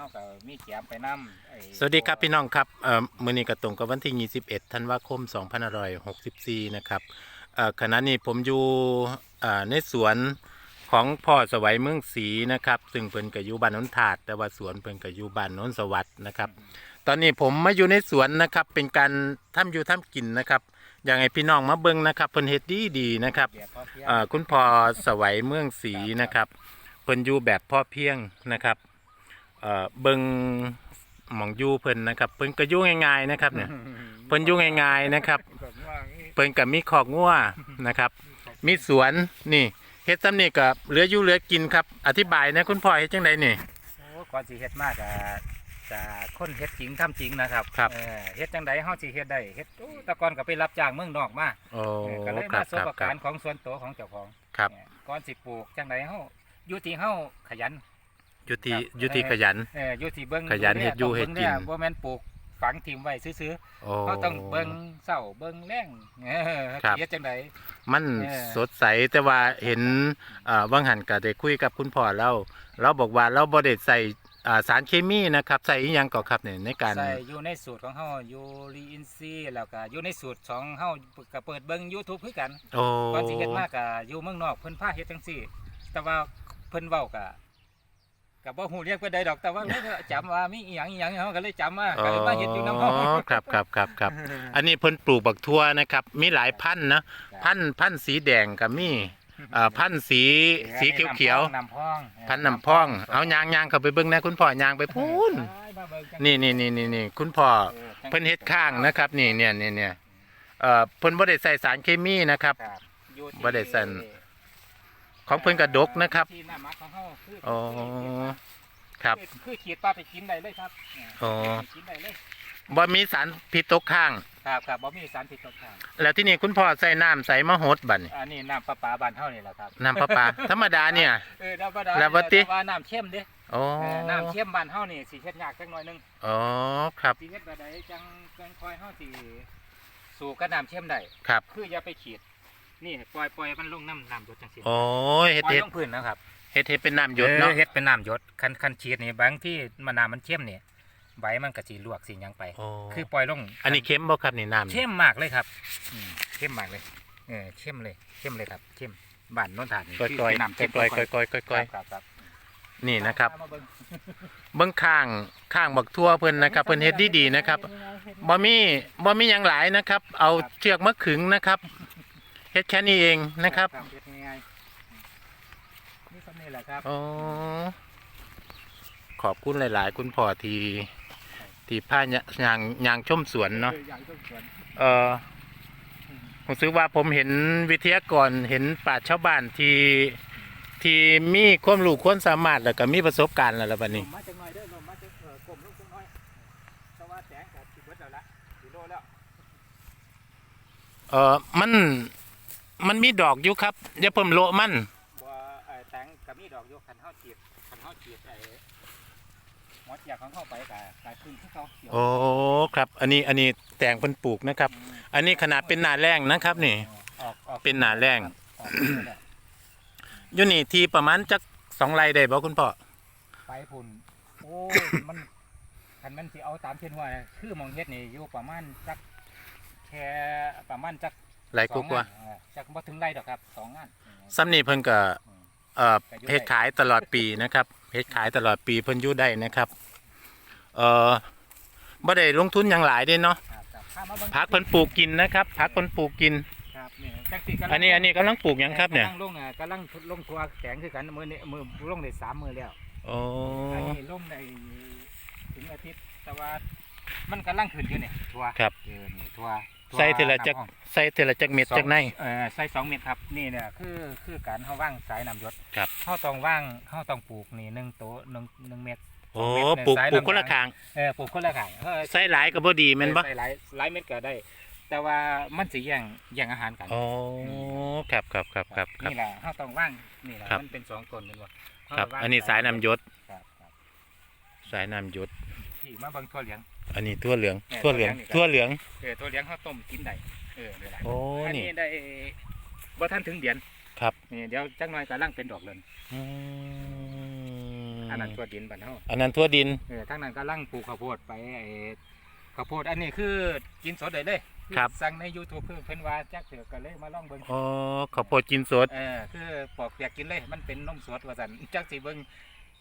เฮาก็มีแจมไปนํไอ้สวัสดีครับพี่น้องครับเอ่อมื้อนี้ก็ตรงกับวันที่ 21ธันวาคม 2564 นะครับเอ่อขณะนี้ผมอยู่อ่าในสวนของพ่อสวัยเมืองศรีนะครับ ซึ่งเพิ่นก็อยู่บ้านนนถาด แต่ว่าสวนเพิ่นก็อยู่บ้านนนสวัสด์นะครับ ตอนนี้ผมมาอยู่ในสวนนะครับ เป็นการทำอยู่ทำกินนะครับอยากให้พี่น้องมาเบิ่งนะครับเพิ่นเฮ็ดดีดีๆนะครับเอ่อคุณพ่อสวัยเมืองศรีนะครับเพิ่นอยู่แบบพ่อเพียงนะครับ เอ่อเบิ่งหมองอยู่เพิ่นนะครับเพิ่นก็อยู่ง่ายๆนะครับเนี่ยเพิ่นอยู่ง่ายๆนะครับแบบว่างี้เพิ่นก็มีคอกงัวนะครับ มีสวนนี่เฮ็ดซ้ำนี่ก็เหลืออยู่เหลือกินครับ อธิบายนะคุณพ่อเฮ็ดจังไดนี่โอ้ก่อนสิเฮ็ดมากอะจะคนเฮ็ดจริงทำจริงนะครับครับเออเฮ็ดจังไดเฮาสิเฮ็ดได้เฮ็ดโอ้แต่ก่อนก็ไปรับจ้างเมืองนอกมาโอ้เออก็เลยครัมาบสบครับประครักาบรของส่วนตัวของเจ้าของครับเนี่ยก่อนสิปลูกจังไดเฮาอยู่ที่เฮาขยันอ ยู่ที่ครับอยู่ที่เอ่อขยัน เอออยู่ที่เบิ่งขยันดูแลเฮ็ดอยู่ต้องเฮ็ดบิ่งกินแลบ่แม่นปลูกฝังทิ่มไว้ซื่อโอ้ ๆเขาต้องเบิ่งเช้าเบิ่งแลงเออครับ เฮ็ดจังได มันเออ สดใสแต่ว่าเห็นอ่าว่างหันก็ได้คุยกับคุณพ่อเราเราบอกว่าเราบ่ได้ใส่อ่าสารเคมีนะครับใส่อีหยังก็ครับเนี่ยในการ ใส่อยู่ในสูตรของเฮาอยู่รีอินซีแล้วก็อยู่ในสูตรของเฮาก็เปิดเบิ่ง YouTube คือกัน โอ้ ก่อนสิเฮ็ดมากก็อยู่เมืองนอกเพิ่นพาเฮ็ดจังซี่ แต่ว่าเพิ่นเว้าก็ ก็บ่ฮู้เรียกเพิ่นได้ดอกแต่ว่าเลยจำว่ามีอีหยังอีหยังเฮาก็เลยจำมาก็เลยมาเฮ็ดอยู่นำเฮาอ๋อครับครับครับครับอันนี้เพิ่นปลูกบักทั่วนะครับ มีหลายพันธุ์นะพันธุ์พันธุ์สีแดงก็มีอ่าพันธุ์สีสีเขียวน้ำพองๆพันธุ์น้ำพอง เอายางยางเข้าไปเบิ่งนะคุณพ่อยางไปพูนนี่นี่นี่นี่นี่คุณพ่อเพิ่นเฮ็ดข้างนะครับ นี่เนี่ยเนี่ยเนี่ยเอ่อเพิ่นบ่ได้ใส่สารเคมีนะครับครับอยู่ที่บ่ได้สั่น ของเพิ่นกระดกนะครับที่หน้ามักของเฮาคืออ๋อครับ คือคือขีดปลาไปกินได้เลยครับอ๋อไปกินได้เลยบ่มีสารพิษตกค้าง ครับครับบ่มีสารพิษตกค้าง แล้วที่นี่คุณพ่อใส่น้ำใส่มะฮดบัดนี่อันนี้น้ำประปาบ้านเฮานี่แหละครับ น้ำประปาธรรมดาเนี่ย เออน้ำประดาแล้วบ่ติว่าน้ำเข้มเด้โอ้เออน้ำเข้มบ้านเฮานี่สิเฮ็ดยากจักหน่อยหนึงอ๋อ ครับสิเฮ็ดแบบใดจังจังคอยเฮาสิสู่กับน้ำเข้มได้ ครับ คืออย่าไปขีด นี่ปล่อยปล่อยมันลงน้ำน้ำหยดจังซี่โอ้ยเฮ็ดปล่อยเฮ็ดลงพื้นนะครับเฮ็ดเฮ็ดเป็นน้ำหยดเนาะออเฮ็ดเป็นน้ำหยดคันคันฉีดนี่บางที่มันน้ำมันเข้มนี่ใบมันก็สิลวกสิหยังไป โอ้คือปล่อยลงอันนี้เค็มบ่ครับนี่น้ำนี่เข้มมากเลยครับอืมเข้มมากเลยเออเข้มเลยเข้มเลยครับเข้มบ้านโนนทานนี่ก้อยคือก้อยเป็นน้ำเข้มก้อยก้อยก้อยก้อยก้อยครับครับนี่นะครับมาเงเบิ่งข้างข้างบักทั่วเพิ่นนะครับเพิ่นเฮ็ดดีๆนะครับบ่มีบ่มีหยังหลายนะครับ เอาเชือกมาขึงนะครับ เฮ็ดแค่นี้เองนะครับเฮ็ดง่ายๆนี่สำนี่แหละครับอ๋อขอบคุณหลาย ๆ คุณพ่อที่ที่พายางยางชมสวนเนาะอออย่างต้นสวนเออผมซื้อว่าผมเห็นวิทยากรเห็นป่าชชาวบ้านที่ที่มีความรู้ความสามารถแล้วก็มีประสบการณ์แล้วล่ะบัดนี้ลมมาจังหน่อยเด้อลมมาจังเออกลมลงจังหน่อยแต่ว่าแสงกับสิเบิดแล้วละสิโลแล้วเออมัน มันมีดอกอยู่ครับอย่าเพิ่มโละมันบ่เอ่อแสงกับมีดอกอยู่คันเฮาฉีดคันเฮาฉีดไอ้หมดอยากของเฮาไปก็ก็ขึ้นที่เขาเขียวโอ้ครับ อันนี้อันนี้แตงเพิ่นปลูกนะครับ อันนี้ขนาดเป็นหนาแรงนะครับ นี่ ออกออกเป็นหนาแรงออกเลยแล้วอยู่นี่ที่ประมาณจักสองไร่ได้บ่คุณพ่อไปพุ่นโอ้ยมันคันมันสิเอาตามเช่นว่าคือหมองเฮ็ดนี่อยู่ประมาณจักแค่ประมาณจัก ไร่กว่าสองงนเออจักบ่ถึงไร่ดอกครับสองงานๆซ้ำนี่เพิ่นก็เอ่อเฮ็ดขายตลอดปีนะครับเฮ็ดขายตลอดปีเพิ่นอยู่ได้นะครับเอ่อบ่ได้ลงทุนหยังหลายเด้เนาะครับครับพามาเบิ่งผักเพิ่นปลูกกินนะครับผักเพิ่นปลูกกิน ครับนี่จักสิกำลังอันนี้อันนี้กำลังปลูกหยังครับเนี่ยกำลังลงอะกำลังลงทัวแสงคือกันมือนี้มือลงได้สามมือแล้วโอ้อันนี้ลงในถึงอาทิตย์แต่ว่ามันกำลังขึ้นอยู่เนี่ยทัวครับเออนี่ทัวทัวใส่เทละจักน้ำห้องใส่เทละจักเม็ดสองจักใน เออใส่สองเม็ดครับนี่เนี่ยคือคือการเขาว่างสายน้ำหยศครับเขาต้องว่างเขาต้องปลูกนี่หนึ่งโตะหนึ่งหนึ่งเม็ด โอ้สองเม็ดปลูกสายปลูกลำคนละยางข้างเออปลูกคนละข้างเออใส่หลายก็บ่ดีแม่นบ่ใส่หลายหลายเม็ดก็ได้ แต่ว่ามันสิแย่งแย่งอาหารกัน โอ้ครับครับครับครับครับ นี่แหละเขาต้องว่างนี่แหละครับ มันเป็นสองต้นเป็นว่าครับ อันนี้สายน้ำหยศครับครับสายน้ำหยศที่มาเบิ่งทั่วเหลียง อันนี้ทั่วเหลืองเนี่ยทั่วเหลืองทั่ทั่ววเหเหลืลืออง ง เออทั่วเหลียงเขาต้มกินได้เออนี่แหละโอ้อันนี่ นี้ได้บ่ทันถึงเดือนครับ นี่เดี๋ยวจักหน่อยกำลังเป็นดอกเลยอืมอันนั้นตัวดินบ้านเฮาอันนั้นทั่วดิน เออทางนั้นก็ลั่งปลูกข้าวโพดไปไอ้ข้าวโพดอันนี้คือกินสดได้เลยครับ สั่งใน YouTube คือเพิ่นว่าจักเถือก็เลยมาลองเบิ่ง อ๋อข้าวโพดกินสด เออคือปอกเปียกกินเลยมันเป็นนมสดว่าซั่นจักสิเบิ่ง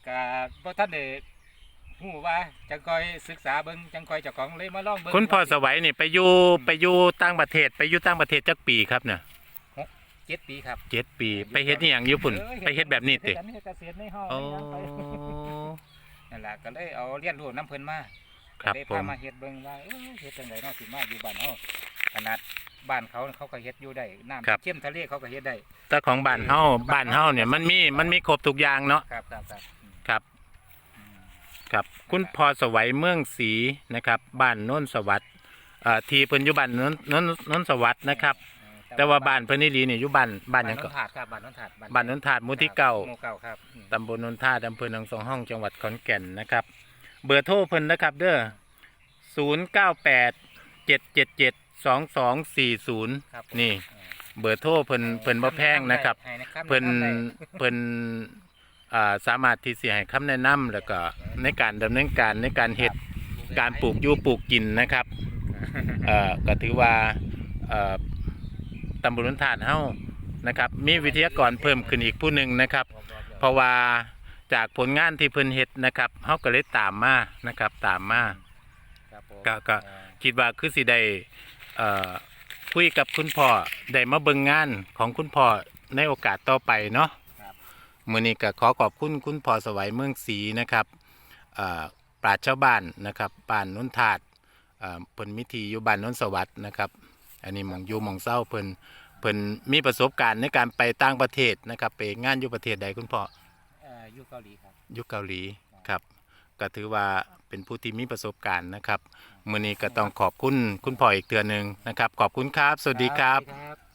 ก็บ่ทันได้ ฮู้ว่าจังค่อยศึกษาเบิ่งจังค่อยเจ้าของเลยมาลองเบิ่งคุณพ่อสวัยนี่ไปอยู่ไปอยู่ต่างประเทศ ไปอยู่ต่างประเทศจักปีครับเนี่ยเจ็ดปีครับเจ็ดปี ไปเฮ็ดนี่อย่างญี่ปุ่นออไปเฮ็ดแบบนี้ติเฮ็ดเฮ็ดเกษตรในห้องอ๋อไปนั่นล่ะก็เลยเอาเรียนรู้น้ำเพิ่นมาครับก็เลยผพามมาเฮ็ดเบิ่งว่าเอ้ยเฮ็ดจังไดเนาะสิมาอยู่บ้านเฮาขนาดบ้านเขาเขาก็เฮ็ดอยู่ได้น้ำครับเข้มทะเลเขาก็เฮ็ดได้แต่ของบ้านเฮาบ้านเฮาเนี่ยมันมีมันมีครบทุกอย่างเนาะครับครับครับอืมครับอืม ครับ คุณพ่อสวัยเมืองศรีนะครับ บ้านโน้นสวัสดิ์เอ่อที่เพิ่นอยู่บ้านโน้นโน้นโน้นสวัสดิ์นะครับเออแต่ว่าบ้านเพิ่นนี่ดีนี่อยู่บ้านบ้านหยังนก็นถาดครับบ้านนนถาดบ้านโน้นถาดหมู่ที่เก้าหมู่เก้าครับอืมตำบลนนท่าอำเภอหนองสองห้องจังหวัดขอนแก่นนะครับ เบอร์โทรเพิ่นนะครับ เด้อศูนย์เก้าแปดเจ็ดเจ็ดเจ็ดสองสองสี่ศูนย์ครับนี่เออเบอร์โทรเพิ่นเพิ่นบ่แพงนะครับให้ใำเพิ่นแะำได้เพิ่นอ่า สามารถที่สิให้คำแนะนำแล้วก็ในการดำเนินการในการเฮ็ดการปลูกอยู่ปลูกกินนะครับเอ่อก็ถือว่าเอ่อตำบลนนทานเฮานะครับ มีวิทยากรเพิ่มขึ้นอีกผู้หนึ่งนะครับ เพราะว่าจากผลงานที่เพิ่นเฮ็ดนะครับเฮาก็เลยตามมานะครับตามมาครับผมก็ก็เออคิดว่าคือสิได้เอ่อคุยกับคุณพ่อได้มาเบิ่งงานของคุณพ่อในโอกาสต่อไปเนาะครับ มื้อนี้ก็ขอขอบคุณคุณพ่อสวัยเมืองศรีนะครับเอ่อปราชญ์ชาวบ้านนะครับบ้านนนทาดเอ่อเพิ่นมิทีอยู่บ้านนนสวัสดิ์นะครับ อันนี้หมองอยู่หมองเศร้าเพิ่นเพิ่นมีประสบการณ์ในการไปต่างประเทศนะครับไปงานอยู่ประเทศใดคุณพ่อเอ่ออยู่เกาหลีครับยุคเกาหลีครับก็ถือว่าเป็นผู้ที่มีประสบการณ์นะครับมื้อนี้ก็ต้องขอบคุณคุณพ่ออีกเทื่อหนึงนะครับ ขอบคุณครับ สวัสดีครับสวัสดี